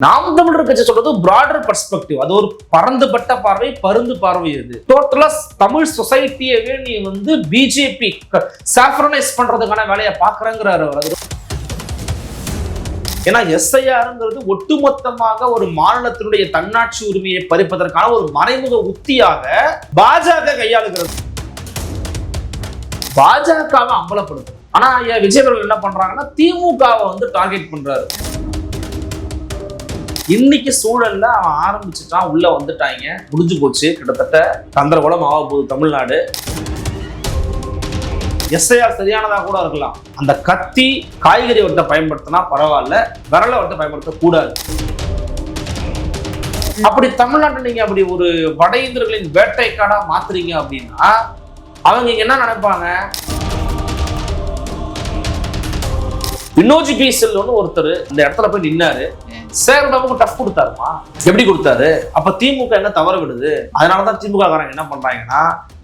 நாம் தமிழர் கட்சி சொல்றது பிராடர் பர்ஸ்பெக்டிவ் அது ஒரு பறந்துபட்ட பார்வை பருந்து பார்வை அது டோட்டலா தமிழ் சொசைட்டியவே நீ வந்து பிஜேபி சாஃப்ரனைஸ் பண்றதுக்கான வேலையை பாக்குறேங்கிறாரு அவர். ஏன்னா எஸ்ஐஆருங்கிறது ஒட்டுமொத்தமாக ஒரு மாநிலத்தினுடைய தன்னாட்சி உரிமையை பறிப்பதற்கான ஒரு மறைமுக உத்தியாக பாஜக கையாளுகிறது. பாஜகவை அம்பலப்படுது ஆனா ஐயா விஜய் என்ன பண்றாங்கன்னா திமுகவை வந்து டார்கெட் பண்றாரு. இன்னைக்கு சூழல்ல அவன் ஆரம்பிச்சுட்டான் உள்ள வந்துட்டாங்க. முடிஞ்சு போச்சு. கிட்டத்தட்ட கந்தரகுலம் ஆக போகுது தமிழ்நாடு. எஸ்ஐஆர் சரியானதா கூட இருக்கலாம். அந்த கத்தி காய்கறி வட்ட பயன்படுத்தினா பரவாயில்ல. விரல வட்ட பயன்படுத்த கூடாது. அப்படி தமிழ்நாட்டை நீங்க அப்படி ஒரு வட இந்தியர்களின் வேட்டைக்காடா மாத்துறீங்க அப்படின்னா அவங்க என்ன நினைப்பாங்க? வினோஜ் பி செல்வன்னு ஒருத்தர் இந்த இடத்துல போய் நின்னாரு. சேகர்பாபுக்கு டஃப் கொடுத்தாருமா? எப்படி கொடுத்தாரு? அப்ப திமுக என்ன தவற விடுது? அதனாலதான் திமுக காரங்க என்ன பண்றாங்கன்னா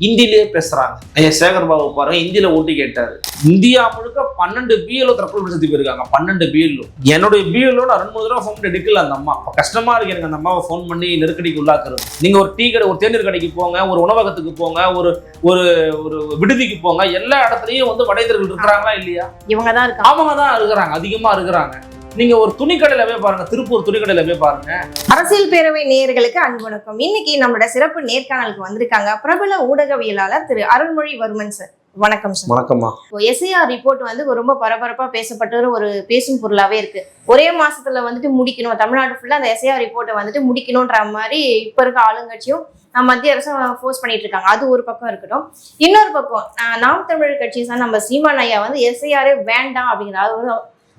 இந்தியிலேயே பேசுறாங்க. ஐயா சேகர் பாபு பாருங்க இந்தியில ஓட்டு கேட்டாரு. இந்தியா முழுக்க பன்னெண்டு பிஎல்ஓ தற்கொலை செத்து போயிருக்காங்க. பன்னெண்டு பிஎல்ஓ என்னுடைய பிஎல்ஓ ரெண்டு மூணு தடவை ஃபோன் எடுக்கல அந்த அம்மா. அப்ப கஷ்டமா இருக்கு எனக்கு அந்த அம்மாவை ஃபோன் பண்ணி நெருக்கடிக்கு உள்ளாக்குறது. நீங்க ஒரு டீ கடை ஒரு தேநீர் கடைக்கு போங்க ஒரு உணவகத்துக்கு போங்க ஒரு ஒரு ஒரு விடுதிக்கு போங்க எல்லா இடத்துலயும் வந்து வடைதர்கள் இருக்கிறாங்களா இல்லையா? இவங்க தான் இருக்காங்க. அவங்க தான் இருக்கிறாங்க அதிகமா இருக்கிறாங்க. நீங்க ஒரு துணிக்கடையில போய் பாருங்க திருப்பூர் துணிக்கடையில போய் பாருங்க. அரசியல் பேரவை நேயர்களுக்கு அன்பு வணக்கம். இன்னைக்கு நம்மளோட சிறப்பு நேர்காணலுக்கு வந்திருக்காங்க பிரபல ஊடகவியலாளர் திரு அருள்மொழி வர்மன் சார். வணக்கம் சார். வணக்கம்மா. எஸ்ஐஆர் ரிப்போர்ட் வந்து ரொம்ப பரபரப்பா பேசப்பட்ட ஒரு பேசும் பொருளாவே இருக்கு. ஒரே மாசத்துல வந்துட்டு முடிக்கணும். தமிழ்நாடு ஃபுல்லா அந்த எஸ்ஐஆர் ரிப்போர்ட்டை வந்துட்டு முடிக்கணும்ன்ற மாதிரி இப்ப இருக்க ஆளுங்கட்சியும் மத்திய அரசும் ஃபோர்ஸ் பண்ணிட்டு இருக்காங்க. அது ஒரு பக்கம் இருக்கட்டும். இன்னொரு பக்கம் நாம் தமிழர் கட்சி சார் நம்ம சீமான் ஐயா வந்து எஸ்ஐஆரே வேண்டாம் அப்படிங்கிற அது வந்து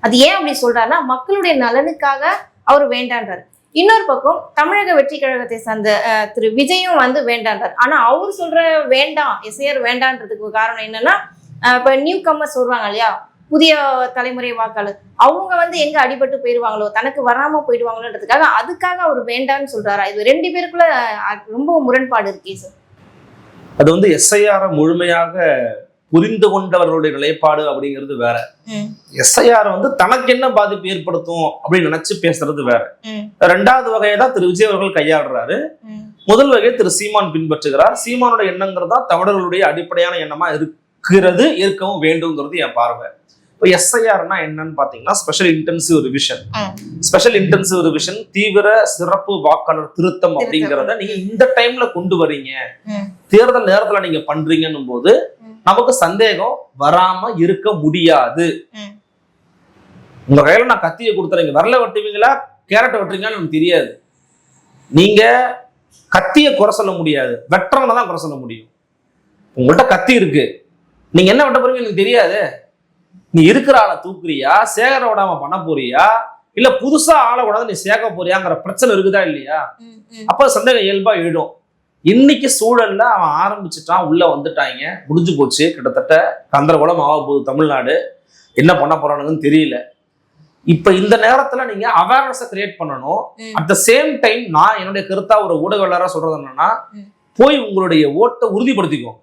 அது ஏன் அப்படி சொல்றாருன்னா மக்களுடைய நலனுக்காக அவர் வேண்டான்றார். இன்னொரு பக்கம் தமிழக வெற்றி கழகத்தை சார்ந்த திரு விஜயும் வந்து வேண்டான்றார். ஆனா அவர் சொல்ற வேண்டாம் எஸ்ஐஆர் வேண்டான்றதுக்கு காரணம் என்னன்னா இப்ப நியூ கம்மர்ஸ் வருவாங்க இல்லையா புதிய தலைமுறை வாக்காளர் அவங்க வந்து எங்க அடிபட்டு போயிடுவாங்களோ தனக்கு வராம போயிடுவாங்களோன்றதுக்காக அதுக்காக அவர் வேண்டான்னு சொல்றாரா? இது ரெண்டு பேருக்குள்ள ரொம்ப முரண்பாடு இருக்கே சார் அது வந்து எஸ்ஐஆர் முழுமையாக புரிந்து கொண்டவர்களுடைய நிலைப்பாடு அப்படிங்கிறது வேற. எஸ்ஐஆர் வந்து தனக்கு என்ன பாதிப்பு ஏற்படுத்தும் அப்படின்னு நினைச்சு பேசுறது வேற. ரெண்டாவது வகையை தான் திரு விஜய் அவர்கள் கையாளுறாரு. ம், முதல் வகையை திரு சீமான் பின்பற்றுகிறார். சீமானோட எண்ணங்கிறது தமிழர்களுடைய அடிப்படையான எண்ணமா இருக்கிறது இருக்கவும் வேண்டும்ங்கிறது என் பார்வை. இப்போ எஸ்ஐஆர்னா என்னன்னு பாத்தீங்கன்னா special intensive revision. Special intensive revision தீவிர சிறப்பு வாக்காளர் திருத்தம் அப்படிங்கிறத நீங்க இந்த டைம்ல கொண்டு வரீங்க. தேர்தல் நேரத்துல நீங்க பண்றீங்கன்னும் போது. நமக்கு சந்தேகம் வராம இருக்க முடியாது. உங்க கையில நான் கத்தியை கொடுத்துறீங்க வரல வெட்டுவீங்களா? கேரட்டை வெட்டுறீங்களான்னு எனக்கு தெரியாது. நீங்க கத்தியை குறை சொல்ல முடியாது. வெட்டுறவனை தான் குறை சொல்ல முடியும். உங்கள்கிட்ட கத்தி இருக்கு. நீங்க என்ன வெட்ட போறீங்க எனக்கு தெரியாது. நீ இருக்கிற ஆளை தூக்குறியா? சேகர விடாம பண்ண போறியா? இல்ல புதுசா ஆளை விடாத நீ சேர்க்க போறியாங்கிற பிரச்சனை இருக்குதா இல்லையா. அப்ப சந்தேகம் இயல்பா எழும். இன்னைக்கு சூழல்ல அவன் ஆரம்பிச்சுட்டான் உள்ள வந்துட்டாங்க. முடிஞ்சு போச்சு. கிட்டத்தட்ட கந்தரகுலம் ஆக போகுது தமிழ்நாடு. என்ன பண்ண போறானுங்கன்னு தெரியல. இப்ப இந்த நேரத்துல நீங்க அவேர்னஸை கிரியேட் பண்ணணும். அட் த சேம் டைம் நான் என்னுடைய கருத்தா ஒரு ஊடகவியலாளரா சொல்றது என்னன்னா. போய் உங்களுடைய ஓட்டை உறுதிப்படுத்திக்கோங்க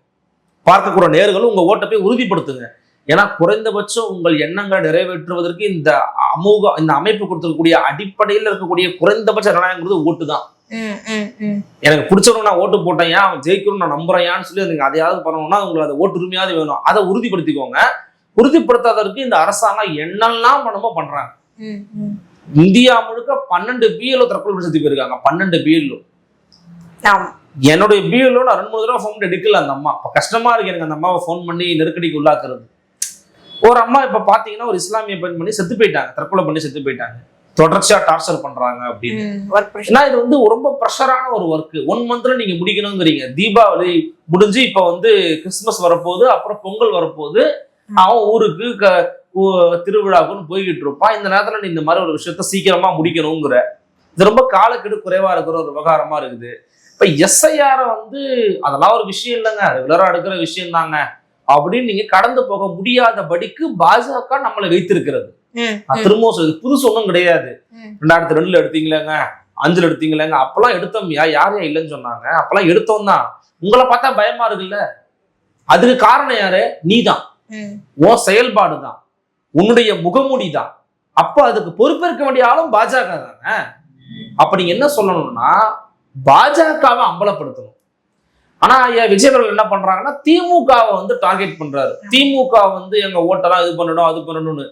பார்க்கக்கூடிய நேர்களும் உங்க ஓட்டை போய் உறுதிப்படுத்துங்க. ஏன்னா குறைந்தபட்சம் உங்கள் எண்ணங்களை நிறைவேற்றுவதற்கு இந்த அமூக இந்த அமைப்பு கொடுத்திருக்கக்கூடிய அடிப்படையில் இருக்கக்கூடிய குறைந்தபட்ச ஜனநாயகங்கிறது ஓட்டு தான். எனக்கு பிடிச்சவனுக்கு நான் ஓட்டு போட்டேன். ஏன்? அவன் ஜெயிக்கணும்னு நான் நம்புறேன்னு சொல்லி நீங்க அதையாவது பண்ணணும்னா உங்களுக்கு அந்த ஓட்டு உரிமையாவது வேணும். அதை உறுதிப்படுத்திக்கோங்க. உறுதிப்படுத்தாததற்கு இந்த அரசாங்கம் என்னெல்லாம் பண்ணுமோ பண்றாங்க. இந்தியா முழுக்க பன்னெண்டு பிஎல்ஓ தற்கொலை செத்து போயிருக்காங்க. பன்னெண்டு பிஎல்ஓ என்னுடைய பிஎல்ஓ நான் ரெண்டு மூணு தடவை ஃபோன் எடுக்கல அந்த அம்மா. கஷ்டமா இருக்கு எனக்கு அந்த அம்மாவை ஃபோன் பண்ணி நெருக்கடிக்கு உள்ளாக்குறது. ஒரு அம்மா இப்ப பாத்தீங்கன்னா ஒரு இஸ்லாமிய பெண் பண்ணி செத்து போயிட்டாங்க. தற்கொலை பண்ணி செத்து போயிட்டாங்க. தொடர்ச்சியா டார்ச்சர் பண்றாங்க அப்படின்னு. ஏன்னா இது வந்து ரொம்ப ப்ரெஷரான ஒரு ஒர்க் ஒன் மந்த்ல நீங்க முடிக்கணுங்கிறீங்க. தீபாவளி முடிஞ்சு இப்ப வந்து கிறிஸ்துமஸ் வரப்போகுது அப்புறம் பொங்கல் வரப்போகுது. அவன் ஊருக்கு திருவிழாவுக்குன்னு போய்கிட்டு இருப்பான். இந்த நேரத்துல நீ இந்த மாதிரி ஒரு விஷயத்த சீக்கிரமா முடிக்கணுங்கிற. இது ரொம்ப காலக்கெடு குறைவா இருக்கிற ஒரு விவகாரமா இருக்குது. இப்ப எஸ்ஐஆர வந்து அதெல்லாம் ஒரு விஷயம் இல்லைங்க. ரெகுலரா எடுக்கிற விஷயம் தாங்க. அப்படின்னு நீங்க கடந்து போக முடியாதபடிக்கு பாஜக நம்மளை வைத்திருக்கிறது. நான் திரும்பவும் புதுசு ஒன்றும் கிடையாது. ரெண்டாயிரத்தி ரெண்டுல எடுத்தீங்களேங்க? அஞ்சுல எடுத்தீங்களேங்க? அப்பெல்லாம் எடுத்தோம்யா யார் இல்லைன்னு சொன்னாங்க? அப்பெல்லாம் எடுத்தோம் தான். உங்களை பார்த்தா பயமா இருக்குல்ல? அதுக்கு காரணம் யாரு? நீதான். உன் செயல்பாடு தான். உன்னுடைய முகமூடி தான். அப்ப அதுக்கு பொறுப்பேற்க வேண்டிய ஆளும் பாஜக தானே? அப்ப நீங்க என்ன சொல்லணும்னா பாஜகவை அம்பலப்படுத்தணும். ஆனா ஐயா விஜய் அவர்கள் என்ன பண்றாங்கன்னா திமுகவை வந்து டார்கெட் பண்றாரு. திமுக வந்து எங்க ஓட்டெல்லாம் இது பண்ணணும் அது பண்ணணும்னு.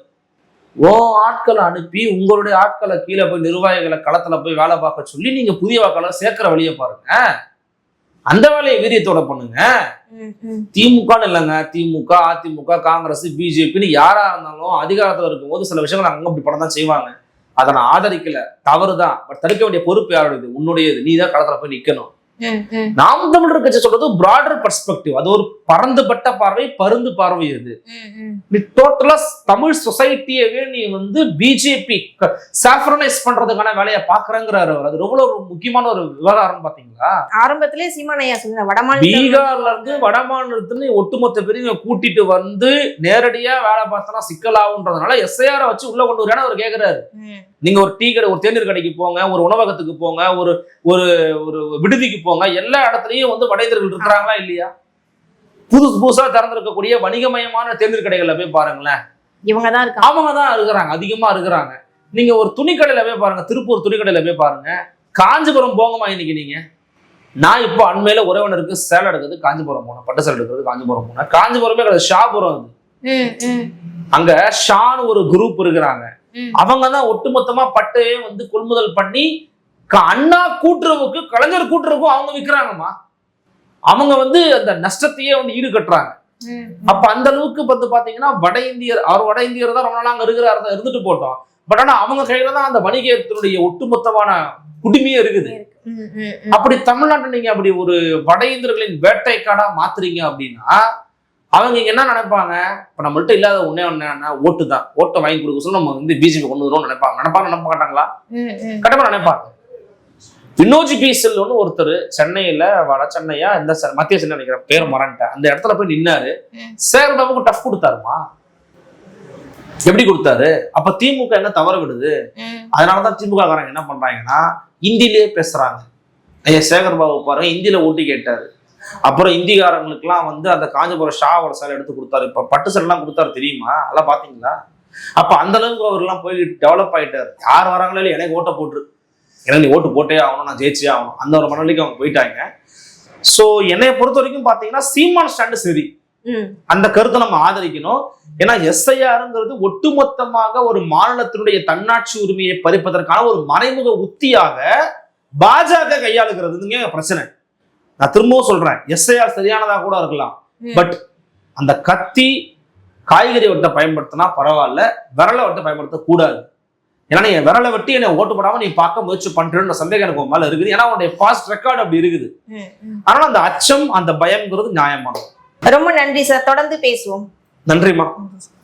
ஓ ஆட்களை அனுப்பி உங்களுடைய ஆட்களை கீழே போய் நிர்வாகிகளை களத்துல போய் வேலை பார்க்க சொல்லி நீங்க புதிய வாக்களை சேர்க்கிற வழியை பாருங்க. அந்த வேலையை வீரியத்தோட பண்ணுங்க. திமுகன்னு இல்லைங்க. திமுக அதிமுக காங்கிரஸ் பிஜேபின்னு யாரா இருந்தாலும் அதிகாரத்துல இருக்கும்போது சில விஷயங்கள் அங்க அப்படி படம் தான் செய்வாங்க. அதை நான் ஆதரிக்கல. தவறுதான். பட் தடுக்க வேண்டிய பொறுப்பு யாருடையது? உன்னுடையது. நீ தான் களத்துல போய் நிக்கணும். நாம் தமிழர் கட்சி சொல்றது பிராடர் பர்ஸ்பெக்டிவ் அது ஒரு பறந்துபட்ட பார்வை பருந்து பார்வை அது. நீ டோட்டலா தமிழ் சொசைட்டியவே நீ வந்து பிஜேபி சாஃப்ரனைஸ் பண்றதுக்கான வேலையை பாக்குறேங்கிறாரு அவர். அது எவ்வளவு ஒரு முக்கியமான ஒரு விவகாரம் பாத்தீங்களா? ஆரம்பத்திலே சீமானையா சொல்லுங்க வடமாநில பீகார்ல இருந்து வடமாநிலத்துல ஒட்டுமொத்த பேரையும் கூட்டிட்டு வந்து நேரடியா வேலை பார்த்தனா சிக்கலாகுன்றதுனால எஸ்ஐஆர் வச்சு உள்ள கொண்டு வரேன்னு அவர் கேக்குறாரு. நீங்க ஒரு டீ கடை ஒரு தேநீர் கடைக்கு போங்க ஒரு உணவகத்துக்கு போங்க ஒரு ஒரு ஒரு விடுதிக்கு போங்க எல்லா இடத்துலயும் வந்து வட இந்தியர்கள் இருக்கிறாங்களா இல்லையா? புதுசு புதுசா திறந்திருக்கக்கூடிய வணிகமயமான தேநீர் கடைகள்ல போய் பாருங்களேன். இவங்க தான் இருக்காங்க. அவங்க தான் இருக்கிறாங்க. அதிகமா இருக்கிறாங்க. நீங்க ஒரு துணிக்கடையில போய் பாருங்க. திருப்பூர் துணிக்கடையில போய் பாருங்க. காஞ்சிபுரம் போங்கம்மா இன்னைக்கு நீங்க. நான் இப்போ அண்மையில உறவினருக்கு சேலை எடுக்கிறது காஞ்சிபுரம் போனேன். பட்டு சேலை எடுக்கிறது காஞ்சிபுரம் போனேன். காஞ்சிபுரமே கிடையாது ஷாபுரம் அது. அங்க ஷான்னு ஒரு குரூப் இருக்கிறாங்க. அவங்க தான் ஒட்டுமொத்தமா பட்டையே வந்து கொள்முதல் பண்ணி அண்ணா கூட்டுறவுக்கு கலைஞர் கூட்டுறவுக்கும் அவங்க விற்கிறாங்கம்மா அவங்க வந்து அந்த நஷ்டத்தையே வந்து ஈடு கட்டுறாங்க ம், அப்ப அந்த அளவுக்கு வந்து பாத்தீங்கன்னா வட இந்தியர் அவர் வட இந்தியர் தான் ரொம்ப நாளா அங்க இருக்கிறாரு தான் இருந்துட்டு போட்டோம். பட் ஆனா அவங்க கையில தான் அந்த வணிகத்தினுடைய ஒட்டுமொத்தமான குடுமையே இருக்குது. அப்படி தமிழ்நாட்டை நீங்க அப்படி ஒரு வட இந்தியர்களின் வேட்டைக்காடா மாத்துறீங்க அப்படின்னா அவங்க இங்க என்ன நினைப்பாங்க? இப்ப நம்மள்ட்ட இல்லாத ஒண்ணே ஒண்ணு ஓட்டு தான். ஓட்டை வாங்கி கொடுக்க சொல்ல நம்ம வந்து பிஜேபி கொண்டு வருவோம் நினைப்பாங்க. நினைப்பாங்க நினைப்ப மாட்டாங்களா ம், ம். கண்டிப்பா நினைப்பாங்க. வினோஜ் பி செல்வன்னு ஒருத்தர் சென்னையில வட சென்னையா இந்த மத்திய சென்னை நினைக்கிறேன் பேர் மறந்துட்டேன். அந்த இடத்துல போய் நின்னாரு. ம். சேகர்பாபுக்கு டஃப் கொடுத்தாருமா? எப்படி கொடுத்தாரு? அப்ப திமுக என்ன தவற விடுது? அதனாலதான் திமுக காரங்க என்ன பண்றாங்கன்னா இந்தியிலே பேசுறாங்க. ஐயா சேகர் பாபு பாருங்க இந்தியில ஓட்டி கேட்டாரு. அப்புறம் இந்திக்காரங்களுக்குலாம் வந்து அந்த காஞ்சிபுரம் ஷாவோட சேலை எடுத்து கொடுத்தாரு. இப்ப பட்டு சேலைலாம் கொடுத்தாரு தெரியுமா? அதெல்லாம் பாத்தீங்களா? அப்ப அந்த அளவுக்கு அவர்லாம் போய் டெவலப் ஆயிட்டாரு. யார் வராங்களோ எனக்கு ஓட்ட போட்டுரு. எனக்கு நீ ஓட்டு போட்டே ஆகணும் நான் ஜெயிச்சே ஆகணும். அந்த ஒரு மனநிலைக்கு அவங்க போயிட்டாங்க. சோ என்னைய பொறுத்த வரைக்கும் பாத்தீங்கன்னா சீமான் ஸ்டாண்டு சரி. அந்த கருத்தை நம்ம ஆதரிக்கணும். ஏன்னா எஸ்ஐஆருங்கிறது ஒட்டுமொத்தமாக ஒரு மாநிலத்தினுடைய தன்னாட்சி உரிமையை பறிப்பதற்கான ஒரு மறைமுக உத்தியாக பாஜக கையாளுகிறதுங்க பிரச்சனை. நான் திரும்பவும் சொல்றேன். எஸ்ஐஆர் சரியானதா கூட இருக்கலாம். பட் அந்த கத்தி காய்கறி வெட்ட பயன்படுத்தினா பரவாயில்ல. விரலை வெட்ட பயன்படுத்த கூடாது ஏன்னா நீ விரலை வெட்டி என்னை ஓட்டு போடாம நீ பார்க்க முயற்சி பண்றேன்ற சந்தேகம் எனக்கு மேல இருக்குது. ஏன்னா உன்னுடைய பாஸ்ட் ரெக்கார்டு அப்படி இருக்குது. அதனால அந்த அச்சம் அந்த பயம்ங்கிறது நியாயமானது. ரொம்ப நன்றி சார் தொடர்ந்து பேசுவோம். நன்றிம்மா.